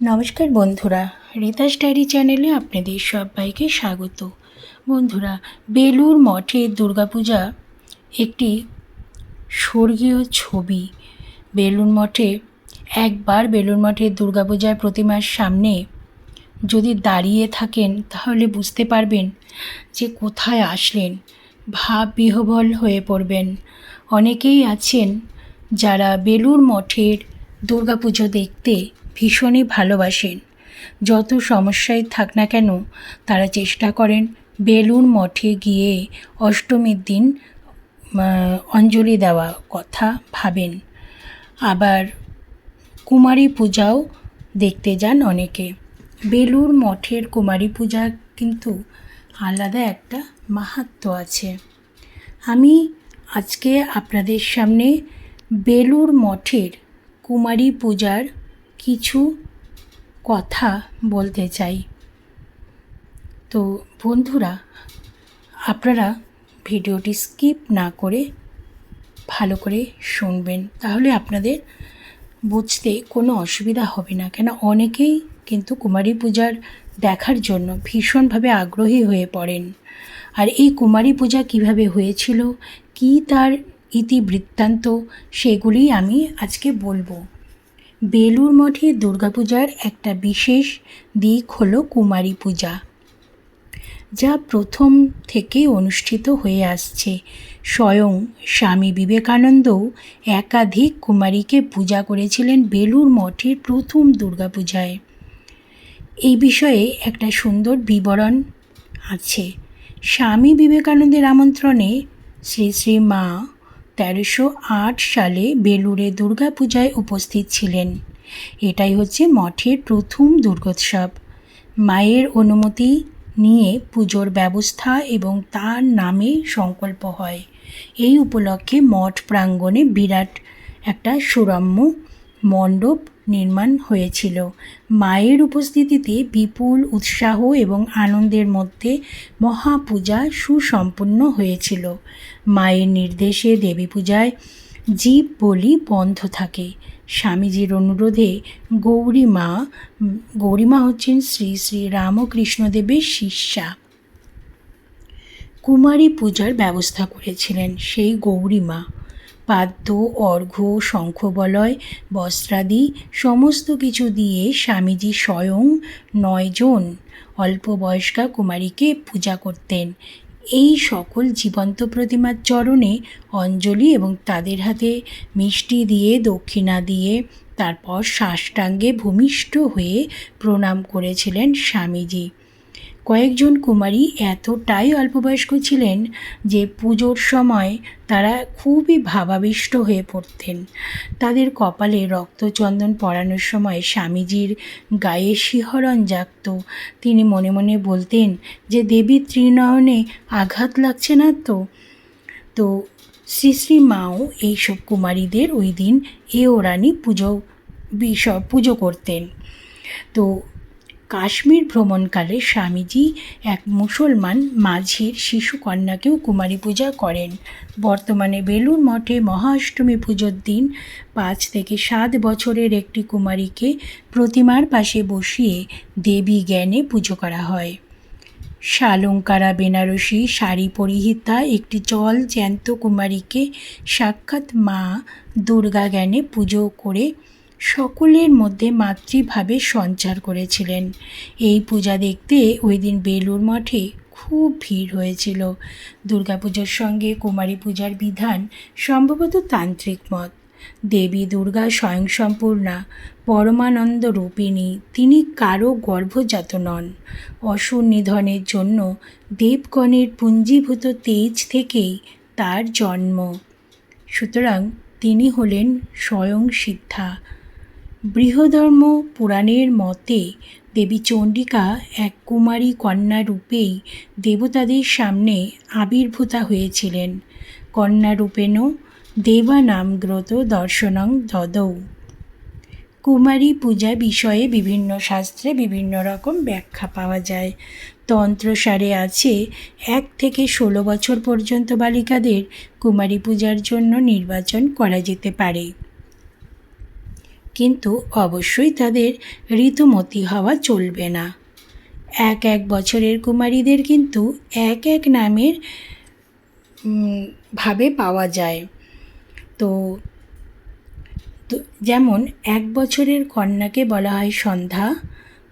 নমস্কার বন্ধুরা, রিতাস ডায়েরি চ্যানেলে আপনাদের সবাইকে স্বাগত। বন্ধুরা বেলুর মঠে দুর্গাপূজা একটি স্বর্গীয় ছবি। বেলুর মঠে, একবার বেলুর মঠের দুর্গাপূজার প্রতিমার সামনে যদি দাঁড়িয়ে থাকেন, তাহলে বুঝতে পারবেন যে কোথায় আসলেন। ভাব বিহবল হয়ে পড়বেন। অনেকেই আছেন যারা বেলুর মঠের দুর্গাপুজো দেখতে ভীষণই ভালোবাসেন। যত সমস্যায় থাক না কেন, তারা চেষ্টা করেন বেলুর মঠে গিয়ে অষ্টমীর দিন অঞ্জলি দেওয়া কথা ভাবেন। আবার কুমারী পূজাও দেখতে যান অনেকে। বেলুর মঠের কুমারী পূজা কিন্তু আলাদা একটা মাহাত্ম্য আছে। আমি আজকে আপনাদের সামনে বেলুর মঠের কুমারী পূজার কিছু কথা বলতে চাই। তো বন্ধুরা, আপনারা ভিডিওটি স্কিপ না করে ভালো করে শুনবেন। তাহলে আপনাদের বুঝতে কোনো অসুবিধা হবে না। কেন, অনেকেই কিন্তু কুমারী পূজার দেখার জন্য ভীষণভাবে আগ্রহী হয়ে পড়েন। আর এই কুমারী পূজা কীভাবে হয়েছিল, কি তার ইতিবৃত্তান্ত, সেগুলি আমি আজকে বলব। বেলুর মঠে দুর্গাপূজার একটা বিশেষ দিক হলো কুমারী পূজা, যা প্রথম থেকে অনুষ্ঠিত হয়ে আসছে। স্বয়ং স্বামী বিবেকানন্দও একাধিক কুমারীকে পূজা করেছিলেন বেলুর মঠের প্রথম দুর্গাপূজায়। এই বিষয়ে একটা সুন্দর বিবরণ আছে। স্বামী বিবেকানন্দের আমন্ত্রণে শ্রী শ্রী মা তেরোশো আট সালে বেলুড়ে দুর্গাপূজায় উপস্থিত ছিলেন। এটাই হচ্ছে মঠের প্রথম দুর্গোৎসব। মায়ের অনুমতি নিয়ে পুজোর ব্যবস্থা এবং তার নামে সংকল্প হয়। এই উপলক্ষে মঠ প্রাঙ্গণে বিরাট একটা সুরম্য মণ্ডপ নির্মাণ হয়েছিল। মায়ের উপস্থিতিতে বিপুল উৎসাহ এবং আনন্দের মধ্যে মহাপূজা সুসম্পন্ন হয়েছিল। মায়ের নির্দেশে দেবী পূজায় জীব বলি বন্ধ থাকে। স্বামীজির অনুরোধে গৌরীমা গৌরীমা হচ্ছেন শ্রী শ্রী রামকৃষ্ণদেবের শিষ্যা। কুমারী পূজার ব্যবস্থা করেছিলেন সেই গৌরী মা। পাদ্য, অর্ঘ্য, শঙ্খবলয়, বস্ত্রাদি সমস্ত কিছু দিয়ে স্বামীজি স্বয়ং নয়জন অল্প বয়স্কা কুমারীকে পূজা করতেন। এই সকল জীবন্ত প্রতিমার চরণে অঞ্জলি এবং তাদের হাতে মিষ্টি দিয়ে, দক্ষিণা দিয়ে তারপর সাষ্টাঙ্গে ভূমিষ্ঠ হয়ে প্রণাম করেছিলেন স্বামীজি। কয়েকজন কুমারী এতটাই অল্পবয়স্ক ছিলেন যে পুজোর সময় তারা খুবই ভাবাবিষ্ট হয়ে পড়তেন। তাদের কপালে রক্তচন্দন পরানোর সময় স্বামীজির গায়ে শিহরণ জাগত। তিনি মনে মনে বলতেন যে, দেবী ত্রিনয়নে আঘাত লাগছে না তো? তো শ্রী শ্রী মাও এইসব কুমারীদের ওই দিন এ ওরানি পুজো বিষয়, পুজো করতেন। তো কাশ্মীর ভ্রমণকালে স্বামীজি এক মুসলমান মাঝির শিশু কন্যাকেও কুমারী পূজা করেন। বর্তমানে বেলুর মঠে মহাষ্টমী পুজোর দিন পাঁচ থেকে সাত বছরের একটি কুমারীকে প্রতিমার পাশে বসিয়ে দেবী জ্ঞানে পুজো করা হয়। শালঙ্কারা বেনারসি, শাড়ি পরিহিতা একটি জল জ্যান্ত কুমারীকে সাক্ষাৎ মা দুর্গা জ্ঞানে পুজো করে সকলের মধ্যে মাতৃভাবে সঞ্চার করেছিলেন। এই পূজা দেখতে ওই দিন বেলুর মঠে খুব ভিড় হয়েছিল। দুর্গাপুজোর সঙ্গে কুমারী পূজার বিধান সম্ভবত তান্ত্রিক মত। দেবী দুর্গা স্বয়ংসম্পূর্ণা, পরমানন্দ রূপিণী, তিনি কারও গর্ভজাত নন। অসুর নিধনের জন্য দেবগণের পুঞ্জীভূত তেজ থেকেই তার জন্ম। সুতরাং তিনি হলেন স্বয়ং সিদ্ধা। বৃহধর্ম পুরাণের মতে দেবী চণ্ডিকা এক কুমারী কন্যা রূপেই দেবতাদের সামনে আবির্ভূতা হয়েছিলেন। কন্যা রূপেণ দেবানামগ্রত দর্শনং দদৌ কুমারী পূজা বিষয়ে বিভিন্ন শাস্ত্রে বিভিন্ন রকম ব্যাখ্যা পাওয়া যায়। তন্ত্রসারে আছে, এক থেকে ষোলো বছর পর্যন্ত বালিকাদের কুমারী পূজার জন্য নির্বাচন করা যেতে পারে। কিন্তু অবশ্যই তাদের ঋতুমতি হওয়া চলবে না। এক এক বছরের কুমারীদের কিন্তু এক এক নামের ভাবে পাওয়া যায়। তো যেমন এক বছরের কন্যাকে বলা হয় সন্ধ্যা,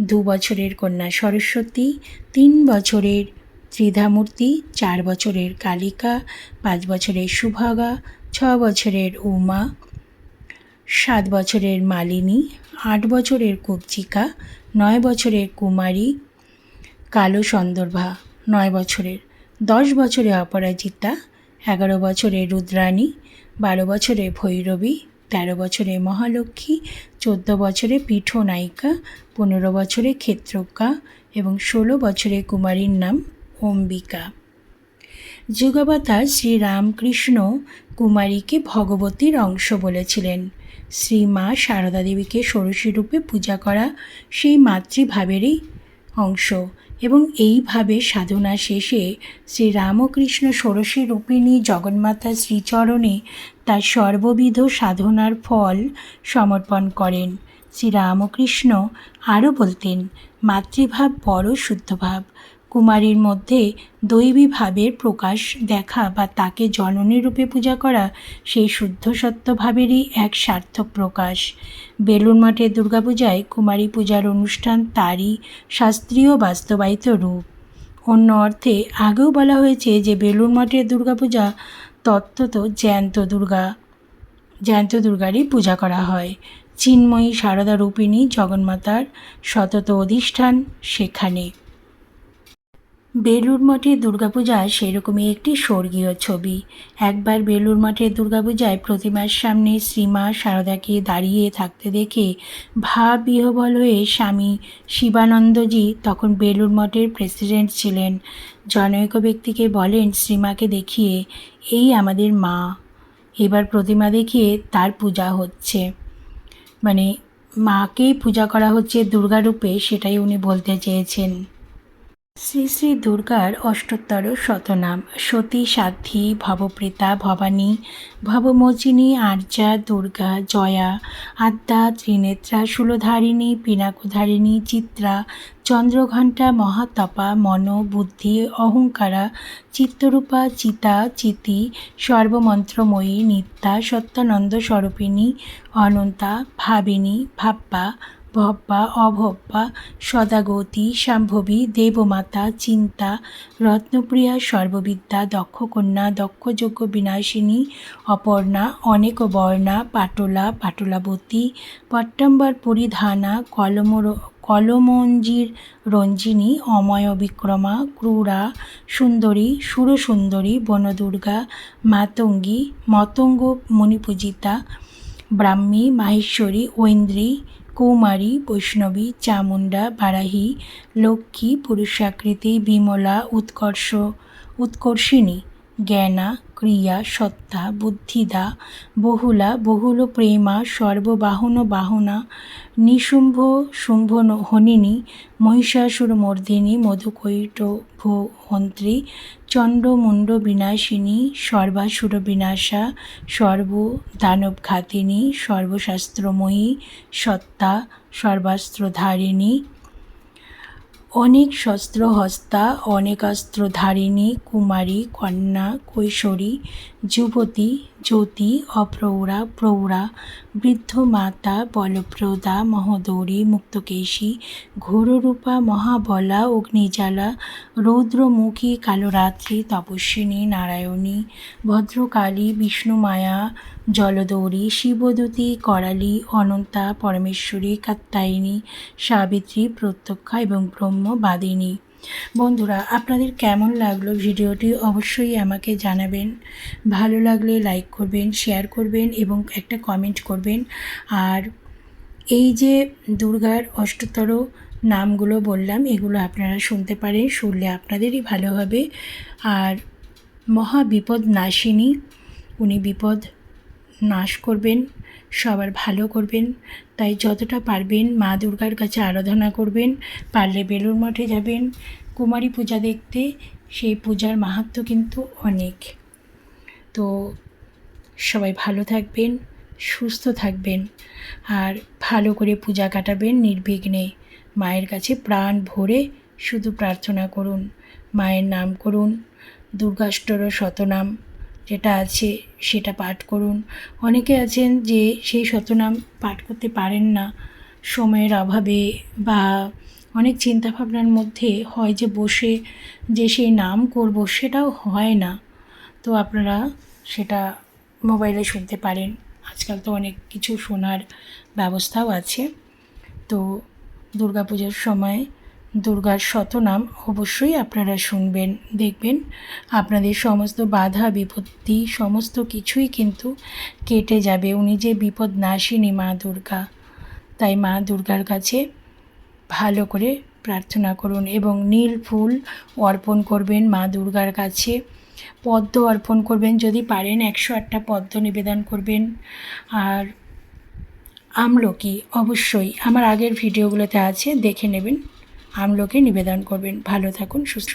দু বছরের কন্যা সরস্বতী, তিন বছরের ত্রিধামূর্তি, চার বছরের কালিকা, পাঁচ বছরের সুভাগা, ছ বছরের উমা সাত বছরের মালিনী, আট বছরের কুবচিকা নয় বছরের কুমারী, কালো সন্দর্ভা, নয় বছরের, দশ বছরে অপরাজিতা, এগারো বছরে রুদ্রাণী, বারো বছরে ভৈরবী, তেরো বছরে মহালক্ষ্মী, চোদ্দ বছরে পীঠ নায়িকা পনেরো বছরে ক্ষেত্রজ্ঞা এবং ষোলো বছরে কুমারীর নাম অম্বিকা। যুগাবতার শ্রীরামকৃষ্ণ কুমারীকে ভগবতীর অংশ বলেছিলেন। শ্রী মা সারদা দেবীকে ষোড়শী রূপে পূজা করা সেই মাতৃভাবেরই অংশ। এবং এইভাবে সাধনা শেষে শ্রী রামকৃষ্ণ ষোড়শী রূপিণী জগন্মাতা শ্রীচরণে তার সর্ববিধ সাধনার ফল সমর্পণ করেন। শ্রী রামকৃষ্ণ আরও বলতেন, মাতৃভাব বড় শুদ্ধভাব। কুমারীর মধ্যে দৈবী ভাবের প্রকাশ দেখা বা তাকে জননী রূপে পূজা করা সেই শুদ্ধ সত্য ভাবেরই এক সার্থক প্রকাশ। বেলুন মঠের দুর্গাপূজায় কুমারী পূজার অনুষ্ঠান তারই শাস্ত্রীয় বাস্তবায়িত রূপ। অন্য অর্থে, আগেও বলা হয়েছে যে বেলুন মঠের দুর্গাপূজা তত্ত্বত জ্যান্ত দুর্গা, জ্যান্ত দুর্গারই পূজা করা হয়। চিন্ময়ী সারদা রূপিণী জগন্মাতার সতত অধিষ্ঠান সেখানে। বেলুর মঠের দুর্গাপূজা সেরকমই একটি স্বর্গীয় ছবি। একবার বেলুর মঠের দুর্গাপূজায় প্রতিমার সামনে শ্রীমা সারদাকে দাঁড়িয়ে থাকতে দেখে ভাব বিহবল হয়ে স্বামী শিবানন্দজি তখন বেলুর মঠের প্রেসিডেন্ট ছিলেন। জনৈক ব্যক্তিকে বলেন, শ্রীমাকে দেখিয়ে এই আমাদের মা। এবার প্রতিমা দেখিয়ে তার পূজা হচ্ছে। মানে মাকেই পূজা করা হচ্ছে দুর্গারূপে, সেটাই উনি বলতে চেয়েছেন। শ্রী শ্রী দুর্গার অষ্টোত্তর শতনাম। সতী সাধ্বী ভবপ্রেতা, ভবানী ভবমোচিনী আর্যা, দুর্গা, জয়া, আদ্যা, ত্রিনেত্রা সুলধারিণী পিনাকধারিণী, চিত্রা, চন্দ্রঘণ্টা, মহাতপা, মন, বুদ্ধি, অহংকারা, চিত্তরূপা, চিতা, চিতি, সর্বমন্ত্রময়ী, নিত্যা, সত্যানন্দ স্বরূপিণী, অনন্তা, ভাবিনী ভাব্বা ভব্বা অভব্বা, সদাগতি শাম্ভবী দেবমাতা, চিন্তা, রত্নপ্রিয়া, সর্ববিদ্যা, দক্ষকন্যা, দক্ষযজ্ঞ বিনাশিনী, অপর্ণা অনেক বর্ণা পাটলা, পাটলাবতী, পট্টম্বর পরিধানা, কলমর কলমঞ্জির রঞ্জিনী, অময় বিক্রমা, ক্রূরা, সুন্দরী, সুরসুন্দরী, বনদুর্গা, মাতঙ্গী, মতঙ্গ, মণিপূজিতা, ব্রাহ্মী, মাহেশ্বরী, ঐন্দ্রী কৌমারী বৈষ্ণবী চামুণ্ডা বারাহি লক্ষ্মী পুরুষাকৃতি বিমলা উৎকর্ষ উৎকর্ষিণী জ্ঞানা ক্রিয়া, সত্তা, বুদ্ধিদা, বহুলা, বহুল প্রেমা, সর্ববাহন বাহনা, নিশুম্ভ শুম্ভ হনিনী মহিষাসুর মর্দিনী মধুকৈট হন্ত্রী, চণ্ডমুণ্ড বিনাশিনী, সর্বাসুর বিনাশা সর্ব দানবঘাতিনী সর্বশাস্ত্রময়ী, সত্তা, সর্বাস্ত্রধারিণী অনেক শস্ত্র হস্তা অনেকাস্ত্রধারিণী কুমারী কন্যা কৈশোরী যুবতী, জ্যোতি, অপ্রৌঢ়া, প্রৌঢ়া, বৃদ্ধ মাতা, বলপ্রদা, মহোদরী, মুক্তকেশী, ঘোররূপা, মহাবলা, অগ্নিজ্বালা, রৌদ্রমুখী, কালরাত্রি, তপস্বিনী, নারায়ণী, ভদ্রকালী, বিষ্ণুমায়া জলদৌরী শিবদূতী, করালী, অনন্তা, পরমেশ্বরী কাত্তায়িনী সাবিত্রী, প্রত্যক্ষা এবং ব্রহ্মবাদিনী বন্ধুরা, আপনাদের কেমন লাগল ভিডিওটি অবশ্যই আমাকে জানাবেন। ভালো লাগলে লাইক করবেন, শেয়ার করবেন এবং একটা কমেন্ট করবেন। আর এই যে দুর্গার অষ্টতর নামগুলো বললাম, এগুলো আপনারা শুনতে পারেন, শুনলে আপনাদেরই ভালো হবে। আর মহা বিপদ নাশিনী উনি বিপদ নাশ করবেন। সবার ভালো করবেন। তাই যতটা পারবেন মা দুর্গার কাছে আরাধনা করবেন, পারলে বেলুর মঠে যাবেন। কুমারী পূজা দেখতে, সেই পূজার মাহাত্ম্য কিন্তু অনেক। তো সবাই ভালো থাকবেন, সুস্থ থাকবেন আর ভালো করে পূজা কাটাবেন নির্বিঘ্নে। মায়ের কাছে প্রাণ ভরে শুধু প্রার্থনা করুন, মায়ের নাম করুন দুর্গাষ্টর শতনাম। যেটা আছে সেটা পাঠ করুন। অনেকে আছেন যে সেই শতনাম পাঠ করতে পারেন না। সময়ের অভাবে বা অনেক চিন্তাভাবনার মধ্যে হয় যে বসে যে সেই নাম করব সেটাও হয় না। তো আপনারা সেটা মোবাইলে শুনতে পারেন। আজকাল তো অনেক কিছু শোনার ব্যবস্থাও আছে। তো দুর্গাপূজার সময় দুর্গার শতনাম অবশ্যই আপনারা শুনবেন, দেখবেন। আপনাদের সমস্ত বাধা, বিপত্তি, সমস্ত কিছুই কিন্তু কেটে যাবে। উনি যে বিপদ নাশিনী মা দুর্গা। তাই মা দুর্গার কাছে ভালো করে প্রার্থনা করুন এবং নীল ফুল অর্পণ করবেন মা দুর্গার কাছে। পদ্ম অর্পণ করবেন, যদি পারেন একশো আটটা পদ্ম নিবেদন করবেন। আর আমলকি অবশ্যই, আমার আগের ভিডিওগুলোতে আছে, দেখে নেবেন। আমলকি নিবেদন করবেন। ভালো থাকুন সুস্থ